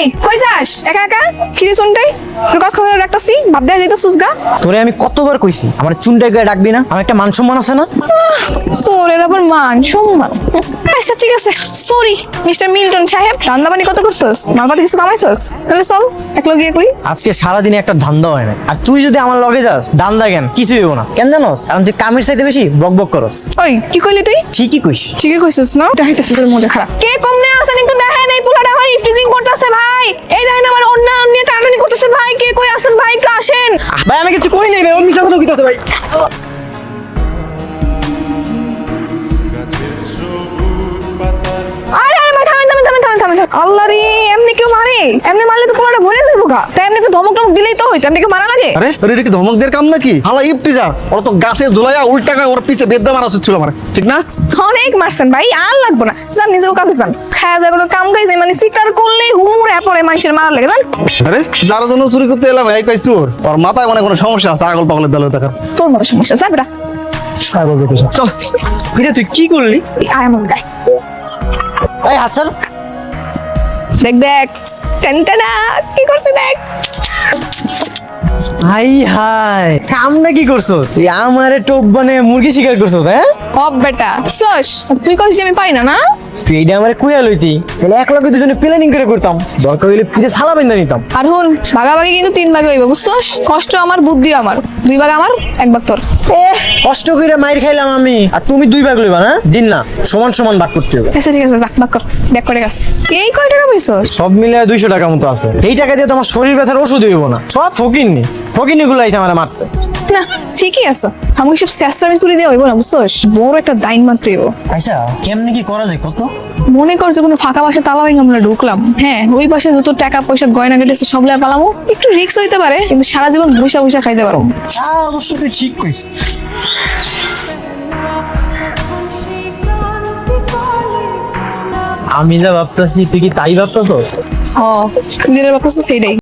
এই কই যাস? একা একা? কিরে শুনটাই তোর কথা কথা রাখতাছি ভাব দেখা যাইতো সুসগা তোরে আমি কতবার কইছি আমার চুনটাই গায়ে ডাকবি না? আমার একটা মান সম্মান আছে না? সোরের আবার মান সম্মান। আচ্ছা ঠিক আছে। সরি মিস্টার মিল্টন সাহেব ধান্দা পানি কত করছস? মাল কিছু কামাইছস? তাহলে চল এক গিয়ে করি। আজকে সারাদিনে একটা ধান্দা হয় না। আর তুই যদি আমার লগে যাস ধান্দা কেন? কিছু হইব না। কেন জানোস? কারণ তুই কামের চাইতে বেশি বক বক করস। ওই কি কইলি তুই? ঠিকই কইস। ঠিকই কইছিস না? দেখাইতেছিস তোর মজা খারাপ। কে কমনে আছেন একটু দেখেন এই পোলাটা আমার ইফটিজিং করতেছে ভাই এই দেখেন আমার অন্য অন্য টানাটানি করতেছে ভাই কে কই আছেন ভাই একটু ভাই আমি কিছু করি নাই ভাই অন্য কথা ভাই। আল্লাহ রে এমনি কেউ মারে? এমনি মারলে তো পোলাটা ভরে যাব গা। তাই এমনি তো ধমক টমক দিলেই তো হইতো এমনি কেউ মারা লাগে? আরে আরে এটা কি ধমক দেওয়ার কাম নাকি? হালা ইপটিজার ওরা তো গাছে ঝুলাইয়া উল্টা করে ওর পিছে বেদ্যা মারা উচিত ছিল আমার। ঠিক না? অনেক মারছেন ভাই আর লাগবো না। যান নিজেও কাছে যান। খায়া কোনো কাম কাজ মানে মানুষের মারা লাগে যান আরে যার জন্য চুরি করতে এলাম এই কই চোর। ওর মাথায় মানে কোনো সমস্যা আছে আগল পাগলের দলে দেখার তোর মতো সমস্যা আছে বেটা। চল। ফিরে তুই কি করলি? আয় আমার গাই এই হাসান দেখ দেখ। টেনটেনা কি করছিস দেখ? হাই হাই। কামটা কি করছস? তুই আমারে টোপ বানিয়ে মুরগি শিকার করছস হ্যাঁ? হব বেটা। সস তুই কইছিস আমি পারি না না? তুই এইটা আমারে কুয়া লইতি। তাহলে এক লগে দুজনে প্ল্যানিং করে করতাম। দরকার হইলে ফিরে সালা বেঁধে নিতাম। আর হুন ভাগাভাগি কিন্তু তিন ভাগে হইব বুঝছস? কষ্ট আমার বুদ্ধি আমার। দুই ভাগ আমার এক ভাগ তোর। এ কষ্ট করে মাইর খাইলাম আমি। আর তুমি দুই ভাগ লইবা না? জিন না সমান সমান ভাগ করতে হবে। আচ্ছা ঠিক আছে যা ভাগ কর। দেখ করে গেছে। এই কয় টাকা পাইছস সব মিলে দুইশো টাকা মতো আছে। এই টাকা দিয়ে তোমার শরীর ব্যথার ওষুধ হইব না। সব ফকিরনি ফকিরনি গুলো আইছে আমার মারতে। না ঠিকই আছে। আমাকে সব শেষটা চুরি দিয়ে হইব না বুঝছস? বড় একটা দাইন মারতে হইব। আচ্ছা কেমনে কি করা যায় কত? মনে কর যে কোনো ফাঁকা বাসা তালা ভেঙে আমরা ঢুকলাম। হ্যাঁ ওই পাশে যত টাকা পয়সা গয়না কেটেছে সব লাই পালামো। একটু রিস্ক হইতে পারে কিন্তু সারা জীবন বৈশা বৈশা খাইতে পারব। অবশ্য তুই ঠিক কইছিস। আমি যা ভাবতাছি তুই কি তাই ভাবতাছস? ও যেটা ভাবতেছো সেইটাই।